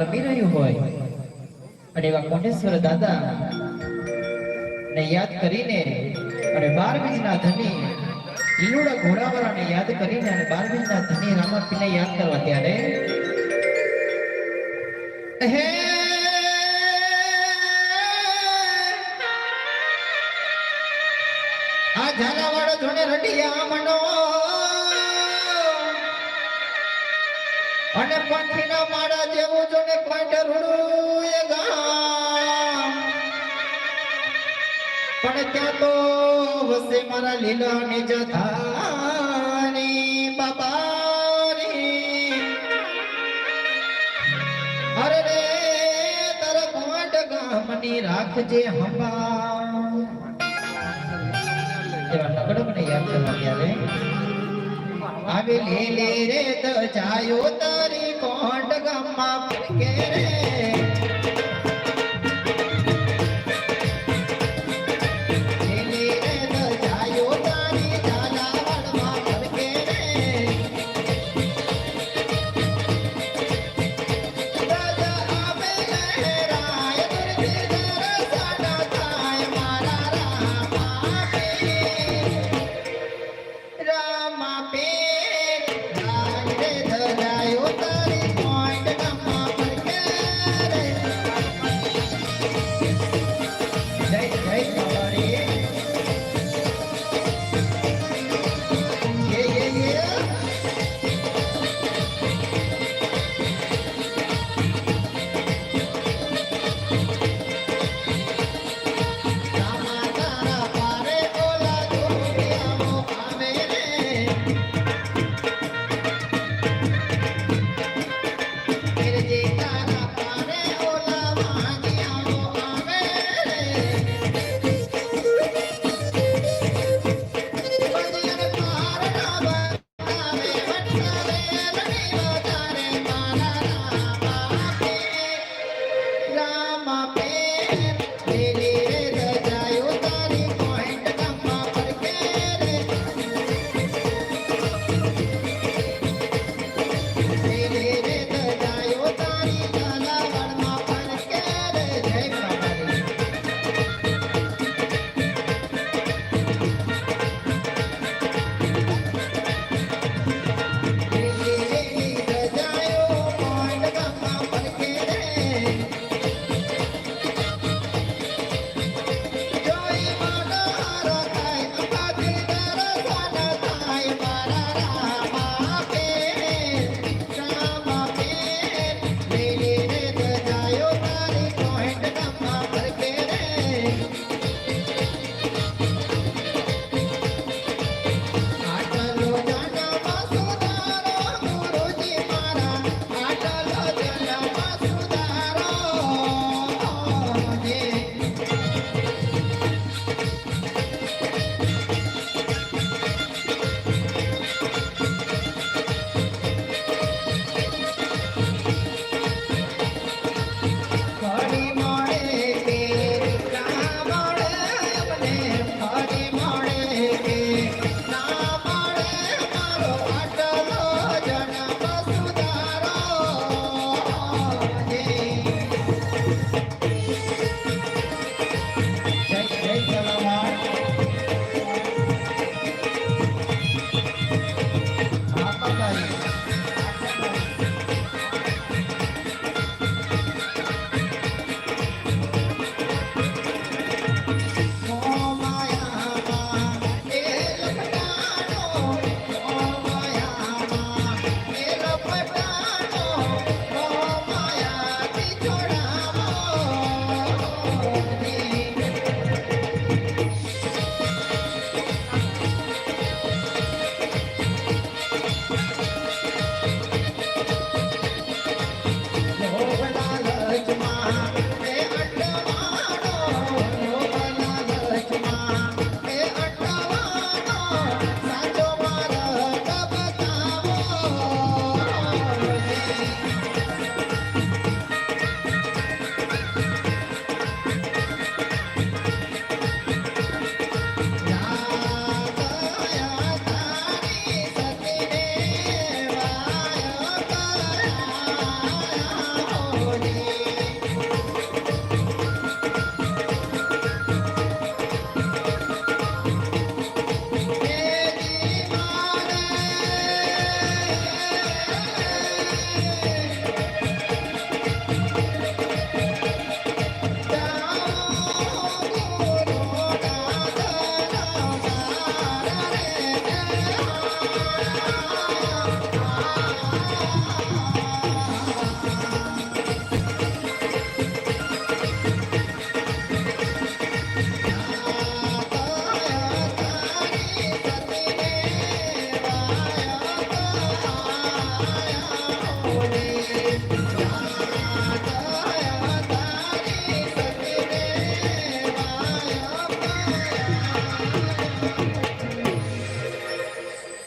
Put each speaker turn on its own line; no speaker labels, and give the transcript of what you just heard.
રમી રહ્યું હોય. અને એવા કોટેશ્વર દાદા ને યાદ કરીને અને બાર બીજના ધની લીલુડા ઘોડાવાળાને યાદ કરીને અને બાર બીજના ધની રામાપીને યાદ કરવા ત્યારે હે આ ઝાલાવાળો જોને આ મનો અને પંખીના માળા જેવું જોને પાંડરડું એ ગામ. પણ ત્યાં તો વસે મારા લીલા નિજ ધાની બાબાની અરે રે, તારા ગોંડ ગામની રાખજે હંબા એવા મને યાદ કરવાની આવે આવે રે તો જાયો તારી કોટ ગામમાં. કે રે